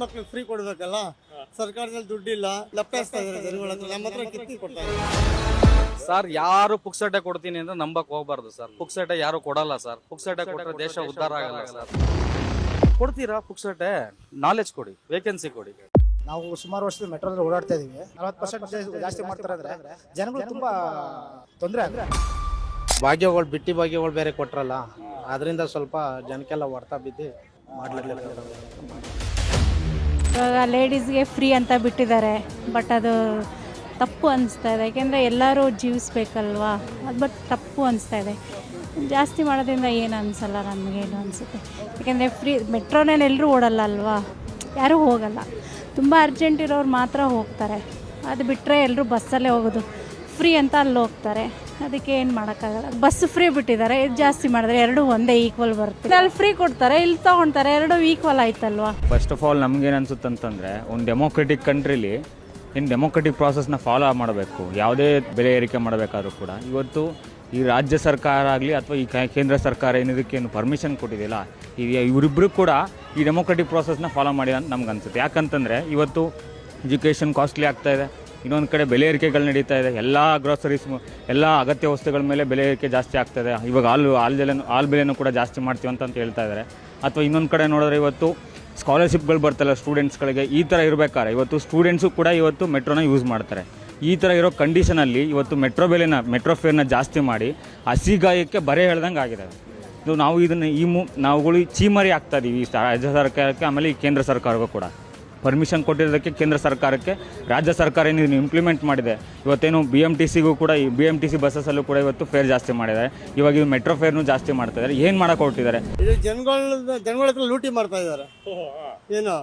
ಹೆಣ್ಮಕ್ಳಿಗೆ ಫ್ರೀ ಕೊಡ್ಬೇಕಲ್ಲ? ಸರ್ಕಾರದಲ್ಲಿ ದುಡ್ಡಿಲ್ಲ ಲಪ್ಪಿಸ್ತಾ ಇದಾರೆ ಜನಗಳ ಹತ್ರ ನಮ್ಮ ಹತ್ರ ಕಿತ್ತಿ ಕೊಡ್ತಾ ಇದ್ದಾರೆ ಸರ್ ಯಾರು ಪುಕ್ಸಟೆ ಕೊಡ್ತೀನಿ ಅಂದ್ರೆ ನಂಬಕ್ ಹೋಗ್ಬಾರ್ದು ಸರ್. ಪುಕ್ಸಟೆ ಯಾರು ಕೊಡಲ್ಲ ಸರ್. ಪುಕ್ಸಟೆ ಕೊಟ್ಟರೆ ದೇಶ ಉದ್ಧಾರ ಆಗಲ್ಲ ಸರ್. ಕೊಡ್ತೀರಾ ಪುಕ್ಸಟೆ ನಾಲೆಜ್ ಕೊಡಿ ವೇಕೆನ್ಸಿ ಕೊಡಿ. ನಾವು ಸುಮಾರು ವರ್ಷದ ಮೆಟ್ರೋದಲ್ಲಿ ಓಡಾಡ್ತಾ ಇದೀವಿ. ನಲವತ್ತು ಪರ್ಸೆಂಟ್ ಜಾಸ್ತಿ ಮಾಡ್ತಾರೆ ಅಂದ್ರೆ ಜನಗಳು ತುಂಬಾ ತೊಂದರೆ ಅಂದ್ರೆ ಭಾಗ್ಯಗಳು ಬಿಟ್ಟಿ ಭಾಗ್ಯಗಳು ಬೇರೆ ಕೊಟ್ರಲ್ಲ ಅದರಿಂದ ಸ್ವಲ್ಪ ಜನಕ್ಕೆಲ್ಲ ಹೊಡ್ತಾ ಬಿದ್ದು ಮಾಡ್ಲಿಲ್ಲ ಇವಾಗ ಲೇಡೀಸ್ಗೆ ಫ್ರೀ ಅಂತ ಬಿಟ್ಟಿದ್ದಾರೆ. ಬಟ್ ಅದು ತಪ್ಪು ಅನಿಸ್ತಾ ಇದೆ. ಯಾಕೆಂದರೆ ಎಲ್ಲರೂ ಜೀವಿಸ್ಬೇಕಲ್ವಾ? ಅದು ಬಟ್ ತಪ್ಪು ಅನಿಸ್ತಾ ಇದೆ. ಜಾಸ್ತಿ ಮಾಡೋದ್ರಿಂದ ಏನು ಅನಿಸಲ್ಲ ನಮಗೇನು ಅನಿಸುತ್ತೆ. ಯಾಕೆಂದರೆ ಫ್ರೀ ಮೆಟ್ರೋನೇನು ಎಲ್ಲರೂ ಓಡಲ್ಲ ಅಲ್ವಾ ಯಾರೂ ಹೋಗಲ್ಲ. ತುಂಬ ಅರ್ಜೆಂಟ್ ಇರೋರು ಮಾತ್ರ ಹೋಗ್ತಾರೆ. ಅದು ಬಿಟ್ಟರೆ ಎಲ್ಲರೂ ಬಸ್ಸಲ್ಲೇ ಹೋಗೋದು. ಫ್ರೀ ಅಂತ ಅಲ್ಲಿ ಹೋಗ್ತಾರೆ. ಅದಕ್ಕೆ ಏನು ಮಾಡೋಕ್ಕಾಗಲ್ಲ. ಬಸ್ ಫ್ರೀ ಬಿಟ್ಟಿದ್ದಾರೆ. ಇದು ಜಾಸ್ತಿ ಮಾಡಿದ್ರೆ ಎರಡು ಒಂದೇ ಈಕ್ವಲ್ ಬರುತ್ತೆ. ಅಲ್ಲಿ ಫ್ರೀ ಕೊಡ್ತಾರೆ, ಇಲ್ಲಿ ತೊಗೊಳ್ತಾರೆ ಎರಡು ಈಕ್ವಲ್ ಆಯ್ತಲ್ವಾ? ಫಸ್ಟ್ ಆಫ್ ಆಲ್ ನಮ್ಗೇನು ಅನ್ಸುತ್ತೆ ಅಂತಂದರೆ ಒಂದು ಡೆಮೋಕ್ರೆಟಿಕ್ ಕಂಟ್ರಿಲಿ ಇನ್ನು ಡೆಮೋಕ್ರೆಟಿಕ್ ಪ್ರಾಸೆಸ್ನ ಫಾಲೋ ಮಾಡಬೇಕು. ಯಾವುದೇ ಬೆಲೆ ಏರಿಕೆ ಮಾಡಬೇಕಾದ್ರೂ ಕೂಡ. ಇವತ್ತು ಈ ರಾಜ್ಯ ಸರ್ಕಾರ ಆಗಲಿ ಅಥವಾ ಈ ಕೇಂದ್ರ ಸರ್ಕಾರ ಏನಿದಕ್ಕೇನು ಪರ್ಮಿಷನ್ ಕೊಟ್ಟಿದೆಯಲ್ಲ ಇವರಿಬ್ಬರು ಕೂಡ ಈ ಡೆಮೋಕ್ರೆಟಿಕ್ ಪ್ರಾಸೆಸ್ನ ಫಾಲೋ ಮಾಡಿ ಅಂತ ನಮ್ಗೆ ಅನ್ಸುತ್ತೆ. ಯಾಕಂತಂದರೆ, ಇವತ್ತು ಎಜುಕೇಷನ್ ಕಾಸ್ಟ್ಲಿ ಆಗ್ತಾಯಿದೆ ಇನ್ನೊಂದು ಕಡೆ ಬೆಲೆ ಏರಿಕೆಗಳು ನಡೀತಾ ಇದೆ. ಎಲ್ಲ ಗ್ರೋಸರೀಸ್ ಎಲ್ಲ ಅಗತ್ಯ ವಸ್ತುಗಳ ಮೇಲೆ ಬೆಲೆ ಏರಿಕೆ ಜಾಸ್ತಿ ಆಗ್ತದೆ. ಇವಾಗ ಹಾಲು ಹಾಲು ಬೆಲೆ ಹಾಲು ಬೆಲೆನೂ ಕೂಡ ಜಾಸ್ತಿ ಮಾಡ್ತೀವಿ ಅಂತ ಹೇಳ್ತಾ ಇದ್ದಾರೆ ಅಥವಾ ಇನ್ನೊಂದು ಕಡೆ ನೋಡಿದ್ರೆ ಇವತ್ತು ಸ್ಕಾಲರ್ಶಿಪ್ಗಳು ಬರ್ತಲ್ಲ ಸ್ಟೂಡೆಂಟ್ಸ್ಗಳಿಗೆ ಈ ಥರ ಇರಬೇಕಾದ್ರೆ ಇವತ್ತು ಸ್ಟೂಡೆಂಟ್ಸು ಕೂಡ ಇವತ್ತು ಮೆಟ್ರೋನ ಯೂಸ್ ಮಾಡ್ತಾರೆ. ಈ ಥರ ಇರೋ ಕಂಡೀಷನಲ್ಲಿ ಇವತ್ತು ಮೆಟ್ರೋ ಬೆಲೆನ ಮೆಟ್ರೋ ಫೇರ್ನ ಜಾಸ್ತಿ ಮಾಡಿ ಹಸಿಗಾಯಕ್ಕೆ ಬರೆ ಹೇಳ್ದಂಗೆ ಆಗಿದೆ. ಇದು ನಾವು ಇದನ್ನು ಈ ಮು, ನಾವುಗಳು ಚೀಮರಿ ಆಗ್ತಾ ಇದ್ದೀವಿ ರಾಜ್ಯ ಸರ್ಕಾರಕ್ಕೆ, ಆಮೇಲೆ ಈ ಕೇಂದ್ರ ಸರ್ಕಾರಕ್ಕೂ ಕೂಡ. ಪರ್ಮಿಷನ್ ಕೊಟ್ಟಿರೋದಕ್ಕೆ ಕೇಂದ್ರ ಸರ್ಕಾರಕ್ಕೆ ರಾಜ್ಯ ಸರ್ಕಾರ ಏನು ಇದನ್ನು ಇಂಪ್ಲಿಮೆಂಟ್ ಮಾಡಿದೆ. ಇವತ್ತೇನು ಬಿ ಎಂ ಟಿ ಸಿಗೂ ಕೂಡ ಈ ಬಿ ಎಂ ಟಿ ಸಿ ಬಸ್ಸಸ್ಸಲ್ಲೂ ಕೂಡ ಇವತ್ತು ಫೇರ್ ಜಾಸ್ತಿ ಮಾಡಿದ್ದಾರೆ. ಇವಾಗ ಇದು ಮೆಟ್ರೋ ಫೇರ್ನು ಜಾಸ್ತಿ ಮಾಡ್ತಾ ಇದ್ದಾರೆ. ಏನು ಮಾಡಕ್ಕೆ ಹೊರಟಿದ್ದಾರೆ? ಇದು ಜನಗಳ ಜನಗಳ ಹತ್ರ ಲೂಟಿ ಮಾಡ್ತಾ ಇದ್ದಾರೆ. ಏನು?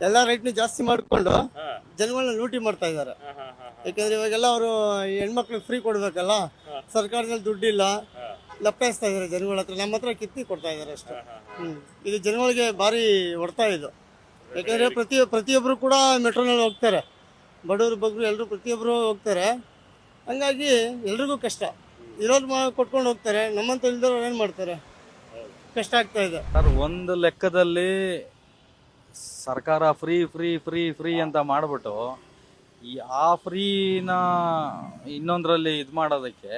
ಎಲ್ಲ ರೇಟ್ನು ಜಾಸ್ತಿ ಮಾಡಿಕೊಂಡು ಜನಗಳನ್ನ ಲೂಟಿ ಮಾಡ್ತಾ ಇದ್ದಾರೆ. ಯಾಕಂದ್ರೆ ಇವಾಗೆಲ್ಲ ಅವರು ಹೆಣ್ಮಕ್ಳಿಗೆ ಫ್ರೀ ಕೊಡಬೇಕಲ್ಲ? ಸರ್ಕಾರದಲ್ಲಿ ದುಡ್ಡಿಲ್ಲ. ಲಪ್ಪಿಸ್ತಾ ಇದ್ದಾರೆ ಜನಗಳ ಹತ್ರ. ನಮ್ಮ ಹತ್ರ ಕಿತ್ತಿ ಕೊಡ್ತಾ ಇದ್ದಾರೆ ಅಷ್ಟೇ. ಹ್ಞೂ ಇದು ಜನಗಳಿಗೆ ಭಾರಿ ಹೊಡ್ತಾ ಇದು. ಯಾಕಂದ್ರೆ ಪ್ರತಿ ಪ್ರತಿಯೊಬ್ಬರು ಕೂಡ ಮೆಟ್ರೋನಲ್ಲಿ ಹೋಗ್ತಾರೆ. ಬಡವರು, ಬಗ್ಗರು ಎಲ್ಲರೂ ಪ್ರತಿಯೊಬ್ಬರು ಹೋಗ್ತಾರೆ. ಹಂಗಾಗಿ ಎಲ್ರಿಗೂ ಕಷ್ಟ. ಇರೋದು ಮಾ ಕೊಟ್ಕೊಂಡು ಹೋಗ್ತಾರೆ. ನಮ್ಮಂತ ಇಲ್ದವ್ರು ಏನು ಮಾಡ್ತಾರೆ? ಕಷ್ಟ ಆಗ್ತಾ ಇದೆ. ಸರ್, ಒಂದು ಲೆಕ್ಕದಲ್ಲಿ ಸರ್ಕಾರ ಫ್ರೀ ಫ್ರೀ ಫ್ರೀ ಫ್ರೀ ಅಂತ ಮಾಡಿಬಿಟ್ಟು ಈ ಆ ಫ್ರೀನ ಇನ್ನೊಂದರಲ್ಲಿ ಇದು ಮಾಡೋದಕ್ಕೆ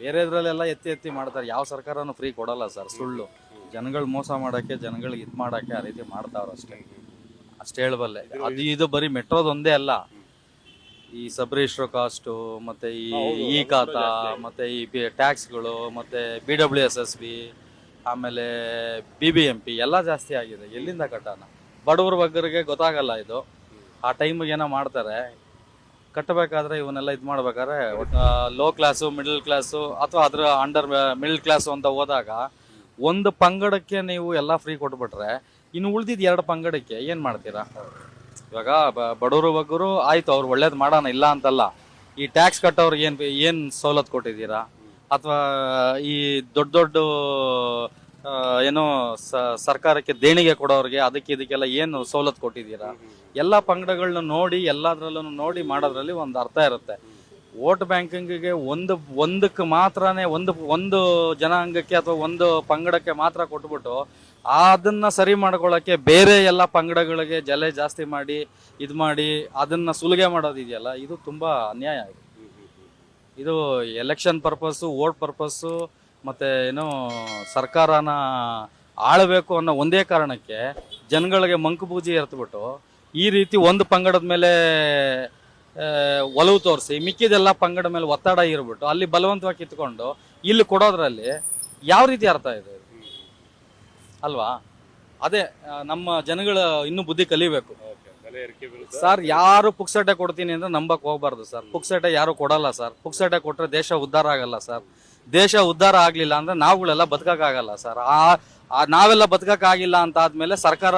ಬೇರೆದ್ರಲ್ಲೆಲ್ಲ ಎತ್ತಿ ಎತ್ತಿ ಮಾಡ್ತಾರೆ. ಯಾವ ಸರ್ಕಾರನೂ ಫ್ರೀ ಕೊಡಲ್ಲ ಸರ್, ಸುಳ್ಳು. ಜನಗಳು ಮೋಸ ಮಾಡೋಕ್ಕೆ ಜನಗಳಿಗೆ ಇದು ಮಾಡೋಕ್ಕೆ ಆ ರೀತಿ ಮಾಡ್ತಾವ್ರೆ ಅಷ್ಟೇ ಅಷ್ಟೇ ಹೇಳಬಲ್ಲೆ. ಅದು ಇದು ಬರೀ ಮೆಟ್ರೋದ್ ಒಂದೇ ಅಲ್ಲ. ಈ ಸಬ್ ರಿಜಿಸ್ಟ್ರ್ ಕಾಸ್ಟು ಮತ್ತೆ ಈ ಇ ಖಾತಾ ಮತ್ತೆ ಈ ಟ್ಯಾಕ್ಸ್ಗಳು ಮತ್ತೆ B W S S B ಆಮೇಲೆ ಬಿ ಬಿ ಎಂ ಪಿ ಎಲ್ಲ ಜಾಸ್ತಿ ಆಗಿದೆ. ಎಲ್ಲಿಂದ ಕಟ್ಟೋಣ? ಬಡವ್ರ ಬಗ್ಗರಿಗೆ ಗೊತ್ತಾಗಲ್ಲ ಇದು. ಆ ಟೈಮಿಗೆ ಏನೋ ಮಾಡ್ತಾರೆ. ಕಟ್ಟಬೇಕಾದ್ರೆ ಇವನ್ನೆಲ್ಲ ಇದು ಮಾಡ್ಬೇಕಾದ್ರೆ ಲೋ ಕ್ಲಾಸು ಮಿಡಲ್ ಕ್ಲಾಸು ಅಥವಾ ಅದ್ರ ಅಂಡರ್ ಮಿಡಲ್ ಕ್ಲಾಸು ಅಂತ ಹೋದಾಗ ಒಂದು ಪಂಗಡಕ್ಕೆ ನೀವು ಎಲ್ಲ ಫ್ರೀ ಕೊಟ್ಬಿಟ್ರೆ ಇನ್ನು ಉಳ್ದಿದ್ ಎರಡು ಪಂಗಡಕ್ಕೆ ಏನು ಮಾಡ್ತೀರಾ? ಇವಾಗ ಬಡವರು ಬಗ್ಗರು ಆಯ್ತು ಅವ್ರು ಒಳ್ಳೇದು ಮಾಡೋಣ, ಇಲ್ಲ ಅಂತಲ್ಲ. ಈ ಟ್ಯಾಕ್ಸ್ ಕಟ್ಟೋರ್ಗೆ ಏನು ಏನು ಸವಲತ್ತು ಕೊಟ್ಟಿದ್ದೀರಾ? ಅಥವಾ ಈ ದೊಡ್ಡ ದೊಡ್ಡ ಏನು ಸರ್ಕಾರಕ್ಕೆ ದೇಣಿಗೆ ಕೊಡೋರಿಗೆ ಅದಕ್ಕೆ ಇದಕ್ಕೆಲ್ಲ ಏನು ಸವಲತ್ತು ಕೊಟ್ಟಿದ್ದೀರಾ? ಎಲ್ಲ ಪಂಗಡಗಳನ್ನ ನೋಡಿ ಎಲ್ಲದ್ರಲ್ಲೂ ನೋಡಿ ಮಾಡೋದ್ರಲ್ಲಿ ಒಂದು ಅರ್ಥ ಇರುತ್ತೆ. ವೋಟ್ ಬ್ಯಾಂಕಿಂಗಿಗೆ ಒಂದು ಒಂದಕ್ಕೆ ಮಾತ್ರನೇ, ಒಂದು ಒಂದು ಜನಾಂಗಕ್ಕೆ ಅಥವಾ ಒಂದು ಪಂಗಡಕ್ಕೆ ಮಾತ್ರ ಕೊಟ್ಬಿಟ್ಟು ಅದನ್ನ ಸರಿ ಮಾಡ್ಕೊಳ್ಳೋಕ್ಕೆ ಬೇರೆ ಎಲ್ಲ ಪಂಗಡಗಳಿಗೆ ಜಲೆ ಜಾಸ್ತಿ ಮಾಡಿ, ಇದು ಮಾಡಿ, ಅದನ್ನ ಸುಲಿಗೆ ಮಾಡೋದಿದೆಯಲ್ಲ ಇದು ತುಂಬಾ ಅನ್ಯಾಯ ಇದು ಇದು ಎಲೆಕ್ಷನ್ ಪರ್ಪಸ್ಸು ವೋಟ್ ಪರ್ಪಸ್ಸು ಮತ್ತೆ ಏನು ಸರ್ಕಾರನ ಆಳಬೇಕು ಅನ್ನೋ ಒಂದೇ ಕಾರಣಕ್ಕೆ ಜನಗಳಿಗೆ ಮಂಕು ಪೂಜೆ ಎರ್ತಬಿಟ್ಟು ಈ ರೀತಿ ಒಂದು ಪಂಗಡದ ಮೇಲೆ ಒಲವು ತೋರಿಸಿ, ಮಿಕ್ಕಿದೆಲ್ಲ ಪಂಗಡ ಮೇಲೆ ಒತ್ತಡ ಇರ್ಬಿಟ್ಟು ಅಲ್ಲಿ ಬಲವಂತವಾಗಿ ಕಿತ್ಕೊಂಡು ಇಲ್ಲಿ ಕೊಡೋದ್ರಲ್ಲಿ ಯಾವ ರೀತಿ ಅರ್ಥ ಇದು? ಅಲ್ವಾ? ಅದೇ ನಮ್ಮ ಜನಗಳ ಇನ್ನೂ ಬುದ್ಧಿ ಕಲಿಬೇಕು. ಸರ್ ಯಾರು ಪುಕ್ಸಟೆ ಕೊಡ್ತೀನಿ ಅಂದ್ರೆ ನಂಬಕ್ ಹೋಗ್ಬಾರ್ದು ಸರ್. ಪುಕ್ಸಟೆ ಯಾರು ಕೊಡಲ್ಲ ಸರ್. ಪುಕ್ಸಟೆ ಕೊಟ್ರೆ ದೇಶ ಉದ್ಧಾರ ಆಗಲ್ಲ ಸರ್. ದೇಶ ಉದ್ಧಾರ ಆಗ್ಲಿಲ್ಲ ಅಂದ್ರೆ ನಾವುಗಳೆಲ್ಲ ಬದುಕಕ್ಕಾಗಲ್ಲ ಸರ್. ಆ ಆ ನಾವೆಲ್ಲ ಬದುಕಕ್ಕಾಗಿಲ್ಲ ಅಂತ ಆದ್ಮೇಲೆ ಸರ್ಕಾರ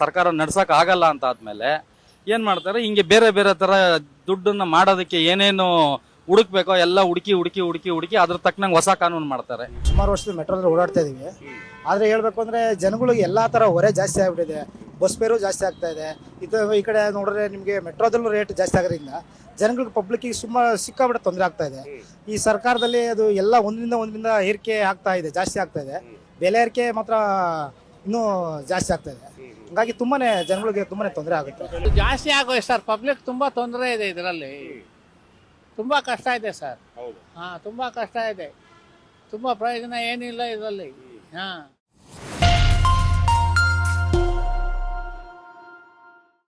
ಸರ್ಕಾರ ನಡ್ಸಕ್ ಆಗಲ್ಲ ಅಂತ ಆದ್ಮೇಲೆ ಏನ್ ಮಾಡ್ತಾರೆ? ಹಿಂಗೆ ಬೇರೆ ಬೇರೆ ತರ ದುಡ್ಡನ್ನ ಮಾಡೋದಕ್ಕೆ ಏನೇನು ಹುಡುಕ್ಬೇಕೋ ಎಲ್ಲ ಹುಡುಕಿ ಹುಡುಕಿ ಹುಡುಕಿ ಹುಡುಕಿ ಅದ್ರ ತಕ್ಕನಂಗೆ ಹೊಸ ಕಾನೂನು ಮಾಡ್ತಾರೆ. ಸುಮಾರು ವರ್ಷದ ಮೆಟ್ರೋದಲ್ಲಿ ಓಡಾಡ್ತಾ ಇದೀವಿ. ಆದರೆ ಹೇಳಬೇಕು ಅಂದ್ರೆ ಜನಗಳಿಗೆ ಎಲ್ಲಾ ತರ ಹೊರೆ ಜಾಸ್ತಿ ಆಗ್ಬಿಟ್ಟಿದೆ. ಬಸ್ ಬೇರು ಜಾಸ್ತಿ ಆಗ್ತಾ ಇದೆ. ಇದು ಈ ಕಡೆ ನೋಡಿದ್ರೆ ನಿಮಗೆ ಮೆಟ್ರೋದಲ್ಲೂ ರೇಟ್ ಜಾಸ್ತಿ ಆಗೋದ್ರಿಂದ ಜನಗಳಿಗೆ ಪಬ್ಲಿಕ್ಕಿಗೆ ಸುಮ್ಮ ಸಿಕ್ಕಾಬಿಟ್ಟು ತೊಂದರೆ ಆಗ್ತಾ ಇದೆ. ಈ ಸರ್ಕಾರದಲ್ಲಿ ಅದು ಎಲ್ಲ ಒಂದರಿಂದ ಒಂದರಿಂದ ಏರಿಕೆ ಆಗ್ತಾ ಇದೆ ಜಾಸ್ತಿ ಆಗ್ತಾ ಇದೆ. ಬೆಲೆ ಏರಿಕೆ ಮಾತ್ರ ಇನ್ನೂ ಜಾಸ್ತಿ ಆಗ್ತಾ ಇದೆ. ಹಂಗಾಗಿ ತುಂಬಾನೇ ಜನಗಳಿಗೆ ತುಂಬಾನೇ ತೊಂದರೆ ಆಗುತ್ತೆ. ಜಾಸ್ತಿ ಆಗೋಯ್ತು ಸರ್. ಪಬ್ಲಿಕ್ ತುಂಬಾ ತೊಂದರೆ ಇದೆ ಇದರಲ್ಲಿ. ತುಂಬಾ ಕಷ್ಟ ಇದೆ ಸರ್. ಹೌದು. ಹಾ ತುಂಬಾ ಕಷ್ಟ ಇದೆ. ತುಂಬಾ ಪ್ರಯೋಜನ ಏನಿಲ್ಲ ಇದರಲ್ಲಿ. ಹಾ.